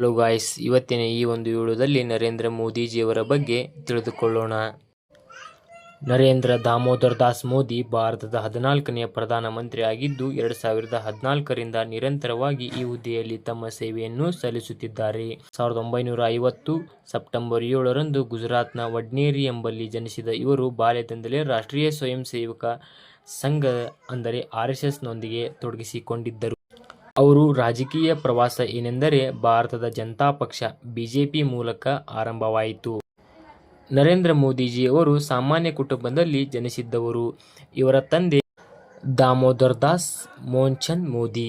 Hello guys ಇವತ್ತಿನ ಈ ಒಂದು ವಿಡಿಯೋದಲ್ಲಿ ನರೇಂದ್ರ ಮೋದಿಜಿಯವರ ಬಗ್ಗೆ ತಿಳಿದುಕೊಳ್ಳೋಣ. ನರೇಂದ್ರ ದಾಮೋದರ್ ದಾಸ್ ಮೋದಿ ಭಾರತದ ಹದಿನಾಲ್ಕನೆಯ ಪ್ರಧಾನಮಂತ್ರಿ ಆಗಿದ್ದು, ಎರಡು ಸಾವಿರದ ಹದಿನಾಲ್ಕರಿಂದ ನಿರಂತರವಾಗಿ ಈ ಹುದ್ದೆಯಲ್ಲಿ ತಮ್ಮ ಸೇವೆಯನ್ನು ಸಲ್ಲಿಸುತ್ತಿದ್ದಾರೆ. ಸಾವಿರದ ಒಂಬೈನೂರ ಐವತ್ತು ಸೆಪ್ಟೆಂಬರ್ ಏಳರಂದು ಗುಜರಾತ್ನ ವಡ್ನೇರಿ ಎಂಬಲ್ಲಿ ಜನಿಸಿದ ಇವರು ಬಾಲ್ಯದಿಂದಲೇ ರಾಷ್ಟ್ರೀಯ ಸ್ವಯಂ ಸೇವಕ ಸಂಘ, ಅಂದರೆ ಆರ್ ಎಸ್ ಎಸ್ನೊಂದಿಗೆ ತೊಡಗಿಸಿಕೊಂಡಿದ್ದರು. ಅವರು ರಾಜಕೀಯ ಪ್ರವಾಸ ಏನೆಂದರೆ ಭಾರತದ ಜನತಾ ಪಕ್ಷ ಬಿಜೆಪಿ ಮೂಲಕ ಆರಂಭವಾಯಿತು. ನರೇಂದ್ರ ಮೋದಿಜಿಯವರು ಸಾಮಾನ್ಯ ಕುಟುಂಬದಲ್ಲಿ ಜನಿಸಿದ್ದವರು. ಇವರ ತಂದೆ ದಾಮೋದರ್ ದಾಸ್ ಮೋನ್ಚಂದ್ ಮೋದಿ,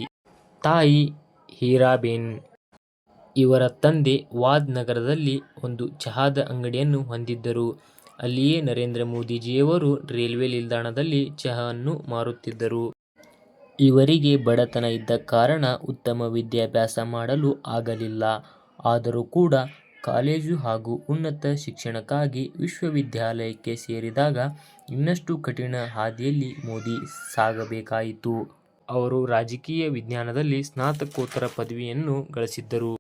ತಾಯಿ ಹೀರಾಬೇನ್. ಇವರ ತಂದೆ ವಾದ್ ನಗರದಲ್ಲಿ ಒಂದು ಚಹಾದ ಅಂಗಡಿಯನ್ನು ಹೊಂದಿದ್ದರು. ಅಲ್ಲಿಯೇ ನರೇಂದ್ರ ಮೋದಿಜಿಯವರು ರೈಲ್ವೆ ನಿಲ್ದಾಣದಲ್ಲಿ ಚಹಾವನ್ನು ಮಾರುತ್ತಿದ್ದರು. ಇವರಿಗೆ ಬಡತನ ಇದ್ದ ಕಾರಣ ಉತ್ತಮ ವಿದ್ಯಾಭ್ಯಾಸ ಮಾಡಲು ಆಗಲಿಲ್ಲ. ಆದರೂ ಕೂಡ ಕಾಲೇಜು ಹಾಗೂ ಉನ್ನತ ಶಿಕ್ಷಣಕ್ಕಾಗಿ ವಿಶ್ವವಿದ್ಯಾಲಯಕ್ಕೆ ಸೇರಿದಾಗ ಇನ್ನಷ್ಟು ಕಠಿಣ ಹಾದಿಯಲ್ಲಿ ಮೋದಿ ಸಾಗಬೇಕಾಯಿತು. ಅವರು ರಾಜಕೀಯ ವಿಜ್ಞಾನದಲ್ಲಿ ಸ್ನಾತಕೋತ್ತರ ಪದವಿಯನ್ನು ಗಳಿಸಿದ್ದರು.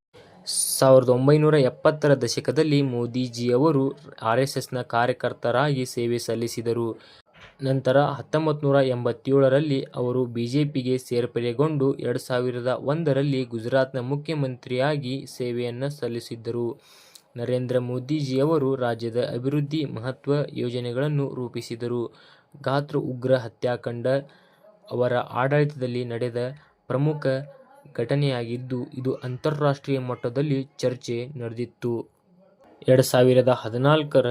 ಸಾವಿರದ ಒಂಬೈನೂರ ಎಪ್ಪತ್ತರ ದಶಕದಲ್ಲಿ ಮೋದಿಜಿಯವರು ಆರ್ ಎಸ್ ಎಸ್ನ ಕಾರ್ಯಕರ್ತರಾಗಿ ಸೇವೆ ಸಲ್ಲಿಸಿದರು. ನಂತರ ಹತ್ತೊಂಬತ್ತು ನೂರ ಎಂಬತ್ತೇಳರಲ್ಲಿ ಅವರು ಬಿಜೆಪಿಗೆ ಸೇರ್ಪಡೆಗೊಂಡು ಎರಡು ಸಾವಿರದ ಒಂದರಲ್ಲಿ ಗುಜರಾತ್ನ ಮುಖ್ಯಮಂತ್ರಿಯಾಗಿ ಸೇವೆಯನ್ನು ಸಲ್ಲಿಸಿದ್ದರು. ನರೇಂದ್ರ ಮೋದಿಜಿಯವರು ರಾಜ್ಯದ ಅಭಿವೃದ್ಧಿ ಮಹತ್ವ ಯೋಜನೆಗಳನ್ನು ರೂಪಿಸಿದರು. ಗಾತ್ರ ಉಗ್ರ ಹತ್ಯಾಕಾಂಡ ಅವರ ಆಡಳಿತದಲ್ಲಿ ನಡೆದ ಪ್ರಮುಖ ಘಟನೆಯಾಗಿದ್ದು, ಇದು ಅಂತಾರಾಷ್ಟ್ರೀಯ ಮಟ್ಟದಲ್ಲಿ ಚರ್ಚೆ ನಡೆದಿತ್ತು. ಎರಡು ಸಾವಿರದ ಹದಿನಾಲ್ಕರ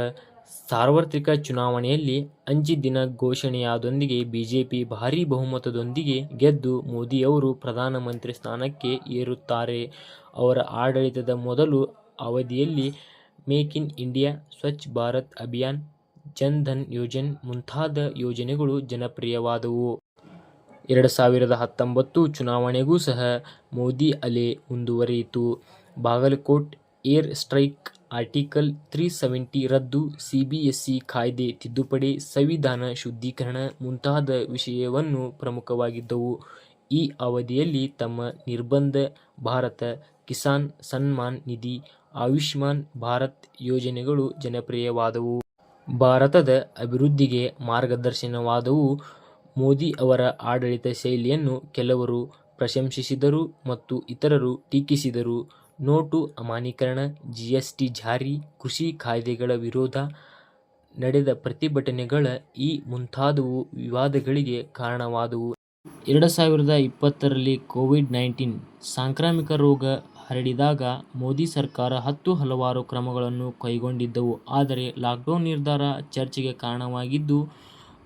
ಸಾರ್ವತ್ರಿಕ ಚುನಾವಣೆಯಲ್ಲಿ ಅಂಚಿದಿನ ಘೋಷಣೆಯಾದೊಂದಿಗೆ ಬಿಜೆಪಿ ಭಾರೀ ಬಹುಮತದೊಂದಿಗೆ ಗೆದ್ದು ಮೋದಿಯವರು ಪ್ರಧಾನಮಂತ್ರಿ ಸ್ಥಾನಕ್ಕೆ ಏರುತ್ತಾರೆ. ಅವರ ಆಡಳಿತದ ಮೊದಲು ಅವಧಿಯಲ್ಲಿ make in India, Swachh Bharat Abhiyan, Jan Dhan ಯೋಜನೆ ಮುಂತಾದ ಯೋಜನೆಗಳು ಜನಪ್ರಿಯವಾದವು. ಎರಡು ಸಾವಿರದ ಹತ್ತೊಂಬತ್ತು ಚುನಾವಣೆಗೂ ಸಹ ಮೋದಿ ಅಲೆ ಮುಂದುವರಿಯಿತು. Bagalkot air strike article three seventy ರದ್ದು ಸಿಬಿಎಸ್ಇ ಕಾಯ್ದೆ ತಿದ್ದುಪಡಿ ಸಂವಿಧಾನ ಶುದ್ಧೀಕರಣ ಮುಂತಾದ ವಿಷಯವನ್ನು ಪ್ರಮುಖವಾಗಿದ್ದವು. ಈ ಅವಧಿಯಲ್ಲಿ ತಮ್ಮ ನಿರ್ಬಂಧ ಭಾರತ ಕಿಸಾನ್ ಸನ್ಮಾನ್ ನಿಧಿ, ಆಯುಷ್ಮಾನ್ ಭಾರತ್ ಯೋಜನೆಗಳು ಜನಪ್ರಿಯವಾದವು. ಭಾರತದ ಅಭಿವೃದ್ಧಿಗೆ ಮಾರ್ಗದರ್ಶನವಾದವು. ಮೋದಿ ಅವರ ಆಡಳಿತ ಶೈಲಿಯನ್ನು ಕೆಲವರು ಪ್ರಶಂಸಿಸಿದರು ಮತ್ತು ಇತರರು ಟೀಕಿಸಿದರು. ನೋಟು ಅಮಾನ್ಯೀಕರಣ, ಜಿಎಸ್ಟಿ ಜಾರಿ, ಕೃಷಿ ಕಾಯ್ದೆಗಳ ವಿರೋಧ ನಡೆದ ಪ್ರತಿಭಟನೆಗಳ ಈ ಮುಂತಾದವು ವಿವಾದಗಳಿಗೆ ಕಾರಣವಾದವು. ಎರಡು ಸಾವಿರದ ಇಪ್ಪತ್ತರಲ್ಲಿ ಕೋವಿಡ್ ನೈನ್ಟೀನ್ ಸಾಂಕ್ರಾಮಿಕ ರೋಗ ಹರಡಿದಾಗ ಮೋದಿ ಸರ್ಕಾರ ಹತ್ತು ಹಲವಾರು ಕ್ರಮಗಳನ್ನು ಕೈಗೊಂಡಿದ್ದವು. ಆದರೆ ಲಾಕ್ಡೌನ್ ನಿರ್ಧಾರ ಚರ್ಚೆಗೆ ಕಾರಣವಾಗಿದ್ದು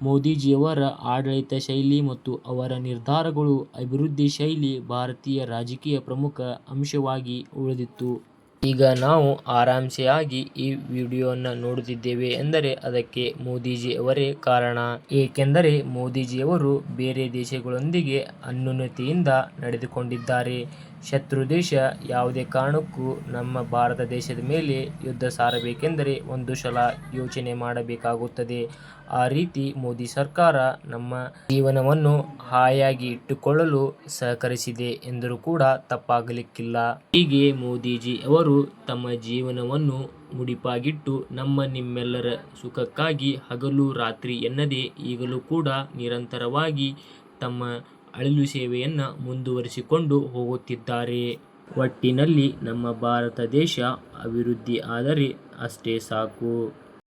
ಮೋದಿಜಿಯವರ ಆಡಳಿತ ಶೈಲಿ ಮತ್ತು ಅವರ ನಿರ್ಧಾರಗಳು ಅಭಿವೃದ್ಧಿ ಶೈಲಿ ಭಾರತೀಯ ರಾಜಕೀಯ ಪ್ರಮುಖ ಅಂಶವಾಗಿ ಉಳಿದಿತ್ತು. ಈಗ ನಾವು ಆರಾಮ್ಸೆಯಾಗಿ ಈ ವಿಡಿಯೋವನ್ನು ನೋಡುತ್ತಿದ್ದೇವೆ ಎಂದರೆ ಅದಕ್ಕೆ ಮೋದಿಜಿ ಅವರೇ ಕಾರಣ. ಏಕೆಂದರೆ ಮೋದಿಜಿಯವರು ಬೇರೆ ದೇಶಗಳೊಂದಿಗೆ ಅನ್ಯೋನ್ಯತೆಯಿಂದ ನಡೆದುಕೊಂಡಿದ್ದಾರೆ. ಶತ್ರು ದೇಶ ಯಾವುದೇ ಕಾರಣಕ್ಕೂ ನಮ್ಮ ಭಾರತ ದೇಶದ ಮೇಲೆ ಯುದ್ಧ ಸಾರಬೇಕೆಂದರೆ ಒಂದು ಸಲ ಯೋಚನೆ ಮಾಡಬೇಕಾಗುತ್ತದೆ. ಆ ರೀತಿ ಮೋದಿ ಸರ್ಕಾರ ನಮ್ಮ ಜೀವನವನ್ನು ಹಾಯಾಗಿ ಇಟ್ಟುಕೊಳ್ಳಲು ಸಹಕರಿಸಿದೆ ಎಂದರೂ ಕೂಡ ತಪ್ಪಾಗಲಿಕ್ಕಿಲ್ಲ. ಹೀಗೆ ಮೋದಿಜಿ ತಮ್ಮ ಜೀವನವನ್ನು ಮುಡಿಪಾಗಿಟ್ಟು ನಮ್ಮ ನಿಮ್ಮೆಲ್ಲರ ಸುಖಕ್ಕಾಗಿ ಹಗಲು ರಾತ್ರಿ ಎನ್ನದೆ ಈಗಲೂ ಕೂಡ ನಿರಂತರವಾಗಿ ತಮ್ಮ ಅಳಿಲು ಸೇವೆಯನ್ನು ಮುಂದುವರಿಸಿಕೊಂಡು ಹೋಗುತ್ತಿದ್ದಾರೆ. ಒಟ್ಟಿನಲ್ಲಿ ನಮ್ಮ ಭಾರತ ದೇಶ ಅಭಿವೃದ್ಧಿ ಆದರೆ ಅಷ್ಟೇ ಸಾಕು.